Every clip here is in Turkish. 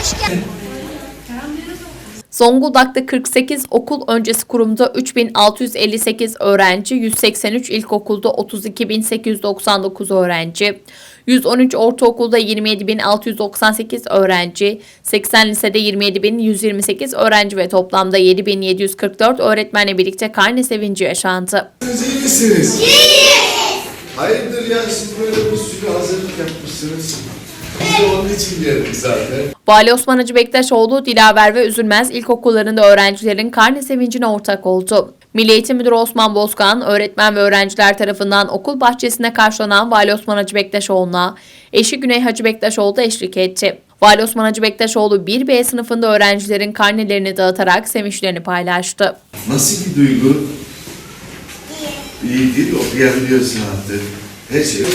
Hoş geldin. Zonguldak'ta 48 okul öncesi kurumda 3658 öğrenci, 183 ilkokulda 32899 öğrenci, 113 ortaokulda 27698 öğrenci, 80 lisede 27128 öğrenci ve toplamda 7744 öğretmenle birlikte karne sevinci yaşandı. Siz iyi misiniz? İyiyiz. Hayırdır ya siz böyle bir sürü hazırlık yapmışsınız. Biz de onun için geldik zaten. Vali Osman Hacı Bektaşoğlu, Dilaver ve Üzülmez ilkokullarında öğrencilerin karne sevincine ortak oldu. Milli Eğitim Müdürü Osman Bozkan, öğretmen ve öğrenciler tarafından okul bahçesinde karşılanan Vali Osman Hacı Bektaşoğlu'na eşi Güney Hacı Bektaşoğlu da eşlik etti. Vali Osman Hacı Bektaşoğlu 1B sınıfında öğrencilerin karnelerini dağıtarak sevinçlerini paylaştı. Nasıl bir duygu? İyi değil, okuyabiliyorsun artık. Her şey.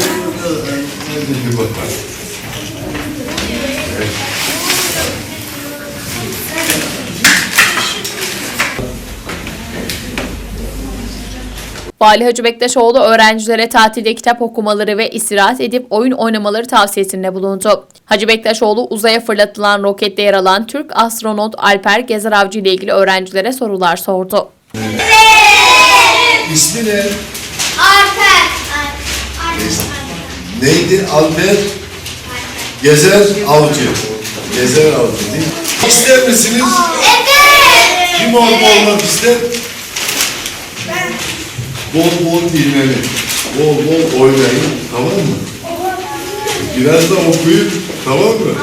Vali Hacı Bektaşoğlu öğrencilere tatilde kitap okumaları ve istirahat edip oyun oynamaları tavsiyesinde bulundu. Hacı Bektaşoğlu uzaya fırlatılan rokette yer alan Türk astronot Alper Gezer Avcı ile ilgili öğrencilere sorular sordu. İsmi ne? Arper. Neydi? Albert Gezer Avcı. Gezer Avcı değil mi? İster misiniz? Evet. Kim olma olmak ister? Bol bol dinlenin. Bol bol oynayın. Tamam mı? Biraz da okuyun. Tamam mı?